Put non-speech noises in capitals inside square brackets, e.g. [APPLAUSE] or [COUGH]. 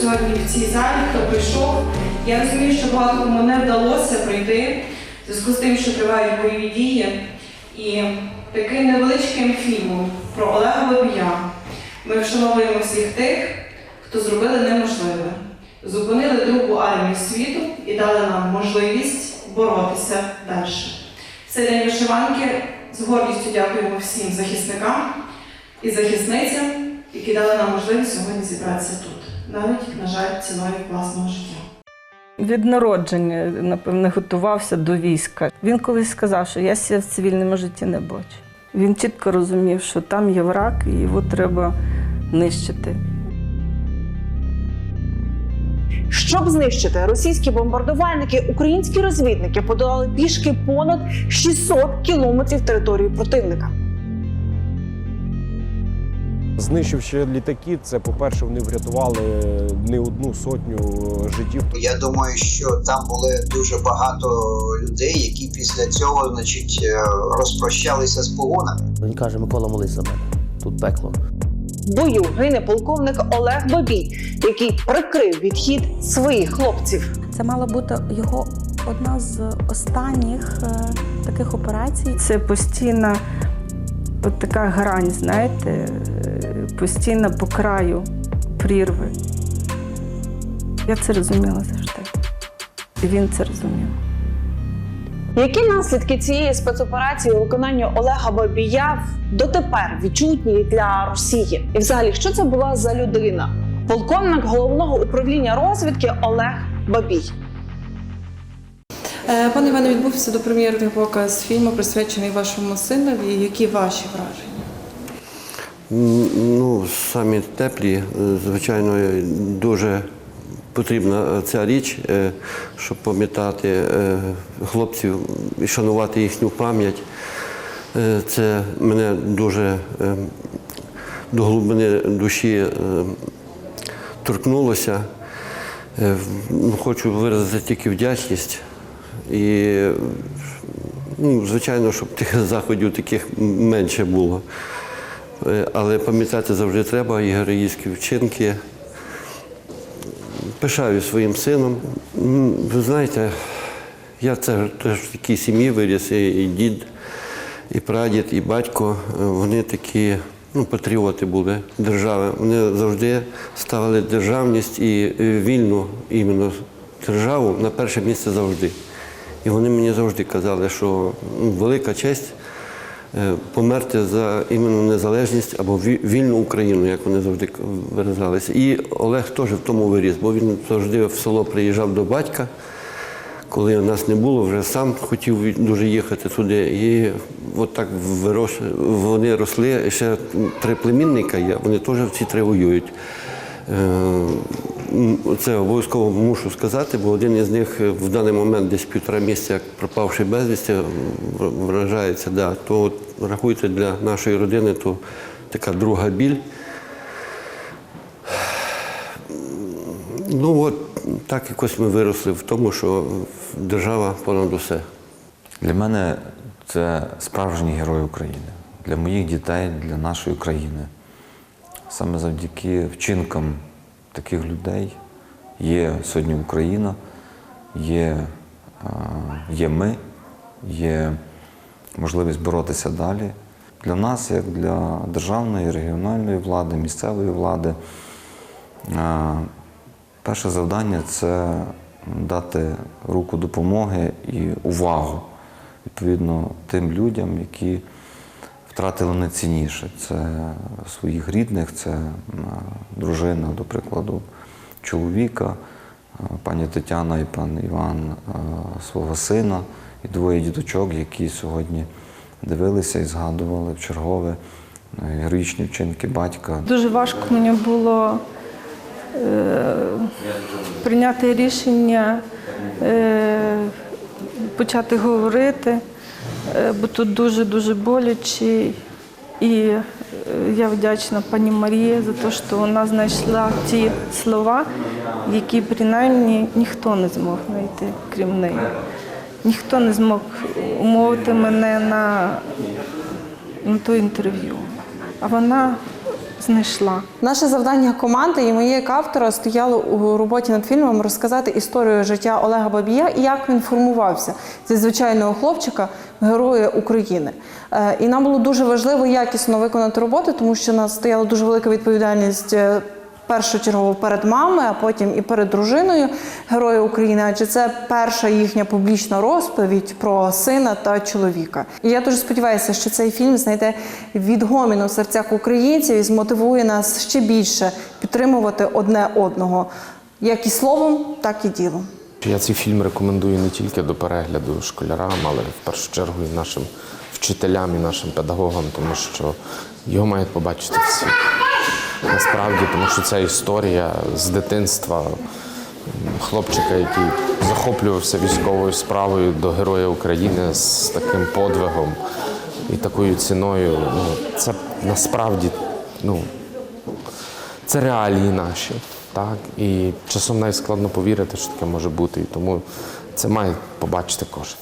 сьогодні в цій залі, хто прийшов. Я розумію, що багато кому не вдалося прийти в зв'язку з тим, що тривають бойові дії. І таким невеличким фільмом про Олега Бабія ми вшановуємо всіх тих, хто зробили неможливе, зупинили другу армію світу і дали нам можливість боротися далі. Цей день вишиванки з гордістю дякуємо всім захисникам і захисницям, які дали нам можливість сьогодні зібратися тут, навіть, на жаль, ціною власного життя. Від народження, напевне, готувався до війська. Він колись сказав, що я себе в цивільному житті не бачу. Він чітко розумів, що там є враг і його треба нищити. Щоб знищити російські бомбардувальники, українські розвідники подолали пішки понад 600 кілометрів території противника. Знищивши літаки, це, по-перше, вони врятували не одну сотню життів. Я думаю, що там були дуже багато людей, які після цього значить, е, розпрощалися з погонами. Він каже, Микола, молись за мене. Тут пекло. В бою гине полковник Олег Бабій, який прикрив відхід своїх хлопців. Це мала бути його одна з останніх е, таких операцій. Це постійна от така грань, знаєте, е, постійно по краю прірви. Я це розуміла завжди. І він це розумів. Які наслідки цієї спецоперації у виконанні Олега Бабія дотепер відчутні для Росії? І взагалі, що це була за людина? Полковник головного управління розвідки Олег Бабій. Е, Пане Іване, відбувся допрем'єрний показ фільму, присвячений вашому синові. Які ваші враження? Ну, самі теплі, е, звичайно, е, дуже потрібна е, ця річ, щоб пам'ятати хлопців і шанувати їхню пам'ять. Це мене дуже до глибини душі торкнулося. Ну, Хочу виразити тільки вдячність. І, ну, звичайно, щоб тих [LAUGHS] заходів таких менше було. Е, Але пам'ятати завжди треба і героїчні вчинки. Пишаю своїм сином. Ви знаєте, я це теж в такій сім'ї виріс, і дід, і прадід, і батько. Е, Вони такі ну, патріоти були держави. Вони завжди ставили державність і вільну іменно державу на перше місце завжди. І вони мені завжди казали, що ну, велика честь померти за іменно незалежність або вільну Україну, як вони завжди виражалися. І Олег теж в тому виріс, бо він завжди в село приїжджав до батька. Коли нас не було, вже сам хотів дуже їхати туди. І от так вирос, вони росли. Ще три племінника є, вони теж всі три воюють. Е, Це обов'язково мушу сказати, бо один із них в даний момент десь півтора місяця, як пропавший безвісті, вражається. Да. То от, рахуйте для нашої родини, то така друга біль. Ну от так якось ми виросли в тому, що держава понад усе. Для мене це справжній герой України. Для моїх дітей, для нашої країни. Саме завдяки вчинкам таких людей є сьогодні Україна, є, е, є ми, є можливість боротися далі. Для нас, як для державної, регіональної влади, місцевої влади, е, перше завдання це дати руку допомоги і увагу відповідно тим людям, які втратили найцінніше. Це своїх рідних, це дружина, до прикладу, чоловіка, е, пані Тетяна і пан Іван е, свого сина і двоє діточок, які сьогодні дивилися і згадували в чергове е, героїчні вчинки батька. Дуже важко мені було е, прийняти рішення, е, почати говорити, бо тут дуже-дуже боляче. І е, я вдячна пані Марії за те, що вона знайшла ті слова, які принаймні ніхто не змог знайти, крім неї. Ніхто не змог умовити мене на, на то інтерв'ю. А вона знайшла. Наше завдання команди і моє як автора стояло у роботі над фільмом розказати історію життя Олега Бабія і як він формувався зі звичайного хлопчика в героя України. Е, І нам було дуже важливо якісно виконати роботу, тому що нас стояла дуже велика відповідальність. е, Першочергово перед мамою, а потім і перед дружиною Героя України, адже це перша їхня публічна розповідь про сина та чоловіка. І я дуже сподіваюся, що цей фільм знайде відгомін у серцях українців і змотивує нас ще більше підтримувати одне одного, як і словом, так і ділом. Я цей фільм рекомендую не тільки до перегляду школярам, але в першу чергу і нашим вчителям, і нашим педагогам, тому що його мають побачити всі. Насправді, тому що ця історія з дитинства хлопчика, який захоплювався військовою справою до Героя України з таким подвигом і такою ціною. Ну, це насправді ну, це реалії наші. Так? І часом навіть складно повірити, що таке може бути. І тому це має побачити кожен.